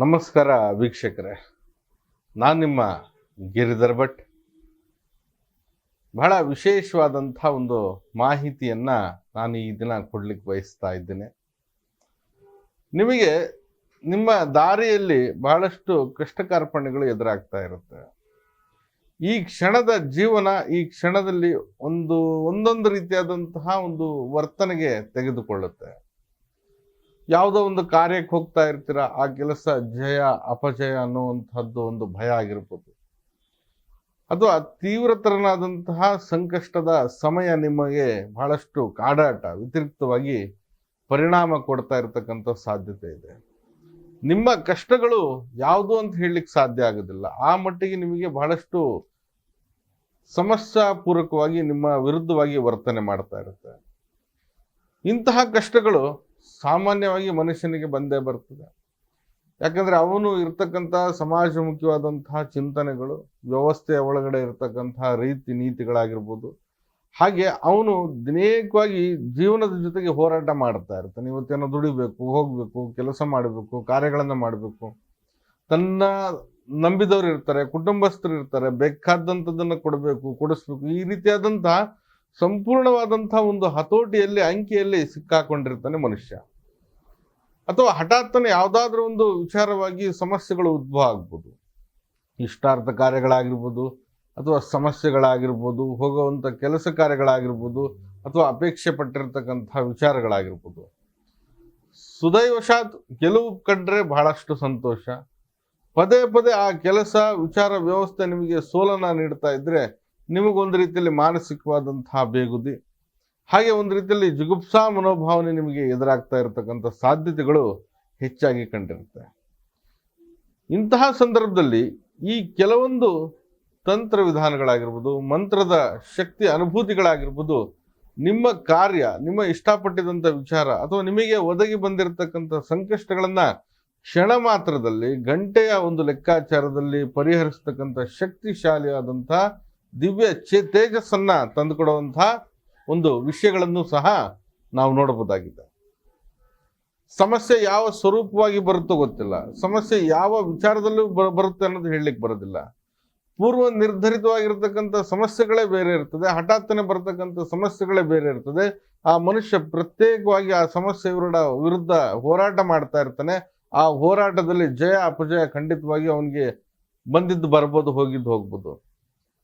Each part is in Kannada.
ನಮಸ್ಕಾರ ವೀಕ್ಷಕರೇ. ನಾನು ನಿಮ್ಮ ಗಿರಿಧರ್ ಭಟ್. ಬಹಳ ವಿಶೇಷವಾದಂಥ ಒಂದು ಮಾಹಿತಿಯನ್ನು ನಾನು ಈ ದಿನ ಕೊಡ್ಲಿಕ್ಕೆ ಬಯಸ್ತಾ ಇದ್ದೇನೆ. ನಿಮಗೆ ನಿಮ್ಮ ದಾರಿಯಲ್ಲಿ ಬಹಳಷ್ಟು ಕಷ್ಟಕಾರ್ಪಣೆಗಳು ಎದುರಾಗ್ತಾ ಇರುತ್ತೆ. ಈ ಕ್ಷಣದ ಜೀವನ, ಈ ಕ್ಷಣದಲ್ಲಿ ಒಂದು, ಒಂದೊಂದು ರೀತಿಯಾದಂತಹ ಒಂದು ವರ್ತನೆಗೆ ತೆಗೆದುಕೊಳ್ಳುತ್ತೆ. ಯಾವುದೋ ಒಂದು ಕಾರ್ಯಕ್ಕೆ ಹೋಗ್ತಾ ಇರ್ತೀರ, ಆ ಕೆಲಸ ಜಯ, ಅಪಜಯ ಅನ್ನುವಂಥದ್ದು ಒಂದು ಭಯ ಆಗಿರ್ಬೋದು. ಅಥವಾ ತೀವ್ರತರನಾದಂತಹ ಸಂಕಷ್ಟದ ಸಮಯ ನಿಮಗೆ ಬಹಳಷ್ಟು ಕಾಡಾಟ, ವ್ಯತಿರಿಕ್ತವಾಗಿ ಪರಿಣಾಮ ಕೊಡ್ತಾ ಇರತಕ್ಕಂಥ ಸಾಧ್ಯತೆ ಇದೆ. ನಿಮ್ಮ ಕಷ್ಟಗಳು ಯಾವುದು ಅಂತ ಹೇಳಲಿಕ್ಕೆ ಸಾಧ್ಯ ಆಗೋದಿಲ್ಲ. ಆ ಮಟ್ಟಿಗೆ ನಿಮಗೆ ಬಹಳಷ್ಟು ಸಮಸ್ಯಾಪೂರ್ವಕವಾಗಿ ನಿಮ್ಮ ವಿರುದ್ಧವಾಗಿ ವರ್ತನೆ ಮಾಡ್ತಾ ಇರುತ್ತೆ. ಇಂತಹ ಕಷ್ಟಗಳು ಸಾಮಾನ್ಯವಾಗಿ ಮನುಷ್ಯನಿಗೆ ಬಂದೇ ಬರ್ತದೆ. ಯಾಕಂದರೆ ಅವನು ಇರ್ತಕ್ಕಂಥ ಸಮಾಜಮುಖಿಯಾದಂತಹ ಚಿಂತನೆಗಳು, ವ್ಯವಸ್ಥೆಯ ಒಳಗಡೆ ಇರತಕ್ಕಂತಹ ರೀತಿ ನೀತಿಗಳಾಗಿರ್ಬೋದು. ಹಾಗೆ ಅವನು ದಿನೇಕವಾಗಿ ಜೀವನದ ಜೊತೆಗೆ ಹೋರಾಟ ಮಾಡ್ತಾ ಇರ್ತಾನೆ. ಇವತ್ತೇನೋ ದುಡಿಬೇಕು, ಹೋಗಬೇಕು, ಕೆಲಸ ಮಾಡಬೇಕು, ಕಾರ್ಯಗಳನ್ನು ಮಾಡಬೇಕು. ತನ್ನ ನಂಬಿದವರು ಇರ್ತಾರೆ, ಕುಟುಂಬಸ್ಥರು ಇರ್ತಾರೆ, ಬೇಕಾದಂಥದ್ದನ್ನು ಕೊಡಬೇಕು, ಕೊಡಿಸ್ಬೇಕು. ಈ ರೀತಿಯಾದಂತಹ ಸಂಪೂರ್ಣವಾದಂತಹ ಒಂದು ಹತೋಟಿಯಲ್ಲಿ, ಅಂಕಿಯಲ್ಲಿ ಸಿಕ್ಕಾಕೊಂಡಿರ್ತಾನೆ ಮನುಷ್ಯ. ಅಥವಾ ಹಠಾತ್ತನೆ ಯಾವುದಾದ್ರೂ ಒಂದು ವಿಚಾರವಾಗಿ ಸಮಸ್ಯೆಗಳು ಉದ್ಭವ ಆಗ್ಬೋದು. ಇಷ್ಟಾರ್ಥ ಕಾರ್ಯಗಳಾಗಿರ್ಬೋದು, ಅಥವಾ ಸಮಸ್ಯೆಗಳಾಗಿರ್ಬೋದು ಹೋಗುವಂಥ ಕೆಲಸ ಕಾರ್ಯಗಳಾಗಿರ್ಬೋದು, ಅಥವಾ ಅಪೇಕ್ಷೆ ಪಟ್ಟಿರ್ತಕ್ಕಂಥ ವಿಚಾರಗಳಾಗಿರ್ಬೋದು. ಸುದೈವಶಾತ್ ಗೆಲುವು ಕಂಡ್ರೆ ಬಹಳಷ್ಟು ಸಂತೋಷ. ಪದೇ ಪದೇ ಆ ಕೆಲಸ, ವಿಚಾರ, ವ್ಯವಸ್ಥೆ ನಿಮಗೆ ಸೋಲನ ನೀಡ್ತಾ ಇದ್ರೆ ನಿಮಗೊಂದು ರೀತಿಯಲ್ಲಿ ಮಾನಸಿಕವಾದಂತಹ ಬೇಗುದಿ, ಹಾಗೆ ಒಂದು ರೀತಿಯಲ್ಲಿ ಜುಗುಪ್ಸಾ ಮನೋಭಾವನೆ ನಿಮಗೆ ಎದುರಾಗ್ತಾ ಇರತಕ್ಕಂಥ ಸಾಧ್ಯತೆಗಳು ಹೆಚ್ಚಾಗಿ ಕಂಡಿರುತ್ತೆ. ಇಂತಹ ಸಂದರ್ಭದಲ್ಲಿ ಈ ಕೆಲವೊಂದು ತಂತ್ರ ವಿಧಾನಗಳಾಗಿರ್ಬೋದು, ಮಂತ್ರದ ಶಕ್ತಿ ಅನುಭೂತಿಗಳಾಗಿರ್ಬೋದು, ನಿಮ್ಮ ಕಾರ್ಯ, ನಿಮ್ಮ ಇಷ್ಟಪಟ್ಟಿದಂಥ ವಿಚಾರ ಅಥವಾ ನಿಮಗೆ ಒದಗಿ ಬಂದಿರತಕ್ಕಂಥ ಸಂಕಷ್ಟಗಳನ್ನು ಕ್ಷಣ ಮಾತ್ರದಲ್ಲಿ, ಗಂಟೆಯ ಒಂದು ಲೆಕ್ಕಾಚಾರದಲ್ಲಿ ಪರಿಹರಿಸ್ತಕ್ಕಂಥ ಶಕ್ತಿಶಾಲಿಯಾದಂತಹ ದಿವ್ಯ ಚೇ ತೇಜಸ್ಸನ್ನ ತಂದುಕೊಡುವಂತಹ ಒಂದು ವಿಷಯಗಳನ್ನು ಸಹ ನಾವು ನೋಡಬಹುದಾಗಿದೆ. ಸಮಸ್ಯೆ ಯಾವ ಸ್ವರೂಪವಾಗಿ ಬರುತ್ತೋ ಗೊತ್ತಿಲ್ಲ. ಸಮಸ್ಯೆ ಯಾವ ವಿಚಾರದಲ್ಲೂ ಬರುತ್ತೆ ಅನ್ನೋದು ಹೇಳಲಿಕ್ಕೆ ಬರೋದಿಲ್ಲ. ಪೂರ್ವ ನಿರ್ಧರಿತವಾಗಿರ್ತಕ್ಕಂಥ ಸಮಸ್ಯೆಗಳೇ ಬೇರೆ ಇರ್ತದೆ. ಹಠಾತ್ತನೆ ಬರತಕ್ಕಂಥ ಸಮಸ್ಯೆಗಳೇ ಬೇರೆ ಇರ್ತದೆ. ಆ ಮನುಷ್ಯ ಪ್ರತ್ಯೇಕವಾಗಿ ಆ ಸಮಸ್ಯೆ ವಿರುದ್ಧ ವಿರುದ್ಧ ಹೋರಾಟ ಮಾಡ್ತಾ ಇರ್ತಾನೆ. ಆ ಹೋರಾಟದಲ್ಲಿ ಜಯ, ಅಪಜಯ ಖಂಡಿತವಾಗಿ ಅವನಿಗೆ ಬಂದಿದ್ದು, ಬರ್ಬೋದು, ಹೋಗಿದ್ದು, ಹೋಗ್ಬೋದು.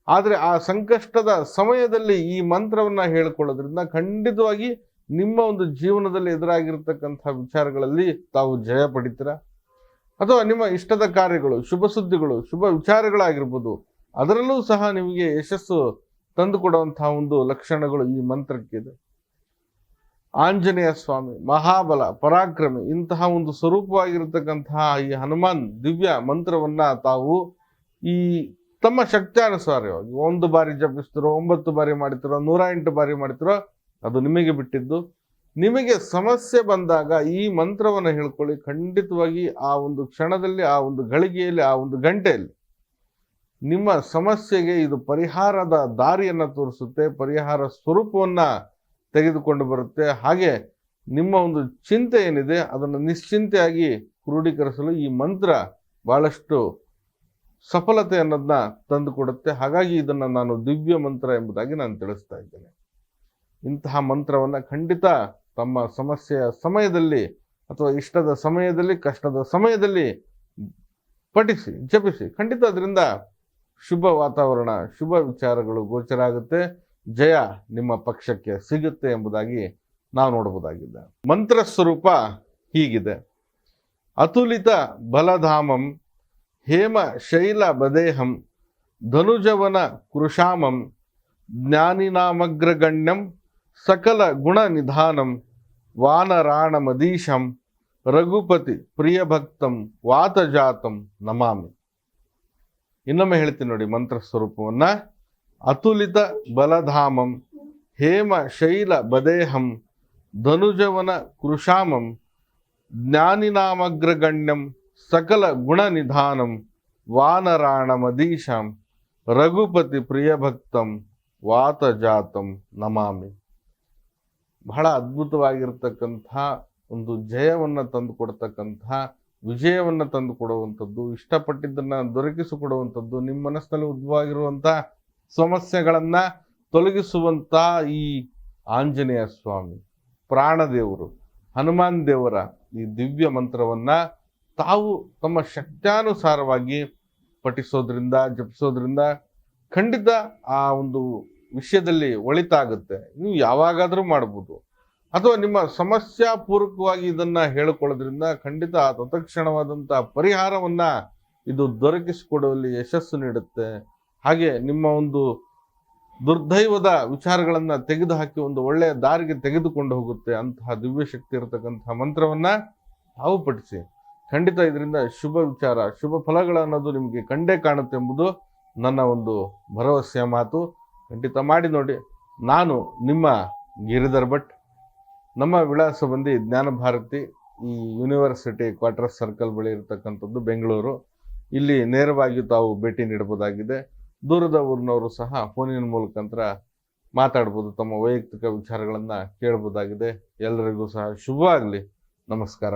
ಆದರೆ ಆ ಸಂಕಷ್ಟದ ಸಮಯದಲ್ಲಿ ಈ ಮಂತ್ರವನ್ನ ಹೇಳ್ಕೊಳ್ಳೋದ್ರಿಂದ ಖಂಡಿತವಾಗಿ ನಿಮ್ಮ ಒಂದು ಜೀವನದಲ್ಲಿ ಎದುರಾಗಿರ್ತಕ್ಕಂಥ ವಿಚಾರಗಳಲ್ಲಿ ತಾವು ಜಯ ಪಡಿತೀರ? ಅಥವಾ ನಿಮ್ಮ ಇಷ್ಟದ ಕಾರ್ಯಗಳು, ಶುಭ ಸುದ್ದಿಗಳು, ಶುಭ ವಿಚಾರಗಳಾಗಿರ್ಬೋದು, ಅದರಲ್ಲೂ ಸಹ ನಿಮಗೆ ಯಶಸ್ಸು ತಂದುಕೊಡುವಂತಹ ಒಂದು ಲಕ್ಷಣಗಳು ಈ ಮಂತ್ರಕ್ಕಿದೆ ಆಂಜನೇಯ ಸ್ವಾಮಿ, ಮಹಾಬಲ, ಪರಾಕ್ರಮಿ, ಇಂತಹ ಒಂದು ಸ್ವರೂಪವಾಗಿರತಕ್ಕಂತಹ ಈ ಹನುಮಾನ್ ದಿವ್ಯ ಮಂತ್ರವನ್ನ ತಾವು ಈ ತಮ್ಮ ಶಕ್ತ್ಯಾನುಸಾರವಾಗಿ ಒಂದು ಬಾರಿ ಜಪಿಸ್ತಿರೋ, ಒಂಬತ್ತು ಬಾರಿ ಮಾಡ್ತಿರೋ ನೂರ ಎಂಟು ಬಾರಿ ಮಾಡ್ತಿರೋ, ಅದು ನಿಮಗೆ ಬಿಟ್ಟಿದ್ದು. ನಿಮಗೆ ಸಮಸ್ಯೆ ಬಂದಾಗ ಈ ಮಂತ್ರವನ್ನು ಹೇಳ್ಕೊಳ್ಳಿ. ಖಂಡಿತವಾಗಿ ಆ ಒಂದು ಕ್ಷಣದಲ್ಲಿ, ಆ ಒಂದು ಗಳಿಗೆಯಲ್ಲಿ, ಆ ಒಂದು ಗಂಟೆಯಲ್ಲಿ ನಿಮ್ಮ ಸಮಸ್ಯೆಗೆ ಇದು ಪರಿಹಾರದ ದಾರಿಯನ್ನು ತೋರಿಸುತ್ತೆ, ಪರಿಹಾರ ಸ್ವರೂಪವನ್ನು ತೆಗೆದುಕೊಂಡು ಬರುತ್ತೆ. ಹಾಗೆ ನಿಮ್ಮ ಒಂದು ಚಿಂತೆ ಏನಿದೆ, ಅದನ್ನು ನಿಶ್ಚಿಂತೆಯಾಗಿ ಕ್ರೋಢೀಕರಿಸಲು ಈ ಮಂತ್ರ ಬಹಳಷ್ಟು ಸಫಲತೆ ಅನ್ನೋದನ್ನ ತಂದುಕೊಡುತ್ತೆ ಹಾಗಾಗಿ ಇದನ್ನು ನಾನು ದಿವ್ಯ ಮಂತ್ರ ಎಂಬುದಾಗಿ ನಾನು ತಿಳಿಸ್ತಾ ಇದ್ದೇನೆ. ಇಂತಹ ಮಂತ್ರವನ್ನು ಖಂಡಿತ ತಮ್ಮ ಸಮಸ್ಯೆಯ ಸಮಯದಲ್ಲಿ ಅಥವಾ ಇಷ್ಟದ ಸಮಯದಲ್ಲಿ, ಕಷ್ಟದ ಸಮಯದಲ್ಲಿ ಪಠಿಸಿ, ಜಪಿಸಿ. ಖಂಡಿತ ಅದರಿಂದ ಶುಭ ವಾತಾವರಣ, ಶುಭ ವಿಚಾರಗಳು ಗೋಚರ ಆಗುತ್ತೆ. ಜಯ ನಿಮ್ಮ ಪಕ್ಷಕ್ಕೆ ಸಿಗುತ್ತೆ ಎಂಬುದಾಗಿ ನಾವು ನೋಡಬಹುದಾಗಿದೆ ಮಂತ್ರ ಸ್ವರೂಪ ಹೀಗಿದೆ. ಅತುಲಿತ ಬಲಧಾಮಂ ಹೇಮ ಶೈಲ ಬದೇಹಂ ಧನುಜವನ ಕೃಷಾಮಂ ಜ್ಞಾನಿನಾಮಗ್ರಗಣ್ಯಂ ಸಕಲ ಗುಣ ನಿಧಾನಂ ವಾನರಾಣಮದೀಶಂ ರಘುಪತಿ ಪ್ರಿಯಭಕ್ತಂ ವಾತಜಾತಂ ನಮಾಮಿ. ಇನ್ನೊಮ್ಮೆ ಹೇಳ್ತೀನಿ ನೋಡಿ ಮಂತ್ರ ಸ್ವರೂಪವನ್ನ. ಅತುಲಿತ ಬಲಧಾಮಂ ಹೇಮ ಶೈಲ ಬದೇಹಂ ಧನುಜವನ ಕೃಷಾಮಂ ಜ್ಞಾನಿನಾಮಗ್ರಗಣ್ಯಂ ಸಕಲ ಗುಣ ನಿಧಾನಂ ವಾನರಾಣಮದೀಶಂ ರಘುಪತಿ ಪ್ರಿಯಭಕ್ತಂ ವಾತಜಾತಂ ನಮಾಮಿ. ಬಹಳ ಅದ್ಭುತವಾಗಿರ್ತಕ್ಕಂಥ ಒಂದು ಜಯವನ್ನು ತಂದು ಕೊಡ್ತಕ್ಕಂಥ ವಿಜಯವನ್ನು ತಂದು ಕೊಡುವಂಥದ್ದು ಇಷ್ಟಪಟ್ಟಿದ್ದನ್ನ ದೊರಕಿಸಿಕೊಡುವಂಥದ್ದು ನಿಮ್ಮ ಮನಸ್ಸಿನಲ್ಲಿ ಉದ್ಭವಾಗಿರುವಂಥ ಸಮಸ್ಯೆಗಳನ್ನು ತೊಲಗಿಸುವಂತ ಈ ಆಂಜನೇಯ ಸ್ವಾಮಿ, ಪ್ರಾಣದೇವರು, ಹನುಮಾನ್ ದೇವರ ಈ ದಿವ್ಯ ಮಂತ್ರವನ್ನ ತಾವು ತಮ್ಮ ಶಕ್ತ್ಯಾನುಸಾರವಾಗಿ ಪಠಿಸೋದ್ರಿಂದ, ಜಪಿಸೋದ್ರಿಂದ ಖಂಡಿತ ಆ ಒಂದು ವಿಷಯದಲ್ಲಿ ಒಳಿತಾಗುತ್ತೆ. ನೀವು ಯಾವಾಗಾದರೂ ಮಾಡ್ಬೋದು. ಅಥವಾ ನಿಮ್ಮ ಸಮಸ್ಯಾಪೂರ್ವಕವಾಗಿ ಇದನ್ನು ಹೇಳಿಕೊಳ್ಳೋದ್ರಿಂದ ಖಂಡಿತ ತತ್ಕ್ಷಣವಾದಂಥ ಪರಿಹಾರವನ್ನು ಇದು ದೊರಕಿಸಿಕೊಡುವಲ್ಲಿ ಯಶಸ್ಸು ನೀಡುತ್ತೆ. ಹಾಗೆ ನಿಮ್ಮ ಒಂದು ದುರ್ದೈವದ ವಿಚಾರಗಳನ್ನು ತೆಗೆದುಹಾಕಿ ಒಂದು ಒಳ್ಳೆಯ ದಾರಿಗೆ ತೆಗೆದುಕೊಂಡು ಹೋಗುತ್ತೆ ಅಂತಹ ದಿವ್ಯ ಶಕ್ತಿ ಇರತಕ್ಕಂತಹ ಮಂತ್ರವನ್ನು ತಾವು ಪಠಿಸಿ. ಖಂಡಿತ ಇದರಿಂದ ಶುಭ ವಿಚಾರ, ಶುಭ ಫಲಗಳು ಅನ್ನೋದು ನಿಮಗೆ ಕಂಡೇ ಕಾಣುತ್ತೆ ಎಂಬುದು ನನ್ನ ಒಂದು ಭರವಸೆಯ ಮಾತು. ಖಂಡಿತ ಮಾಡಿ ನೋಡಿ. ನಾನು ನಿಮ್ಮ ಗಿರಿಧರ್ ಭಟ್, ನಮ್ಮ ವಿಳಾಸ ಬಂದು ಜ್ಞಾನ ಭಾರತಿ, ಈ ಯೂನಿವರ್ಸಿಟಿ ಕ್ವಾರ್ಟರ್ ಸರ್ಕಲ್ ಬಳಿ ಇರತಕ್ಕಂಥದ್ದು ಬೆಂಗಳೂರು. ಇಲ್ಲಿ ನೇರವಾಗಿ ತಾವು ಭೇಟಿ ನೀಡಬಹುದಾಗಿದೆ. ದೂರದ ಊರಿನವರು ಸಹ ಫೋನಿನ ಮೂಲಕಂತರ ಮಾತಾಡ್ಬೋದು, ತಮ್ಮ ವೈಯಕ್ತಿಕ ವಿಚಾರಗಳನ್ನು ಕೇಳ್ಬೋದಾಗಿದೆ. ಎಲ್ಲರಿಗೂ ಸಹ ಶುಭವಾಗಲಿ ನಮಸ್ಕಾರ.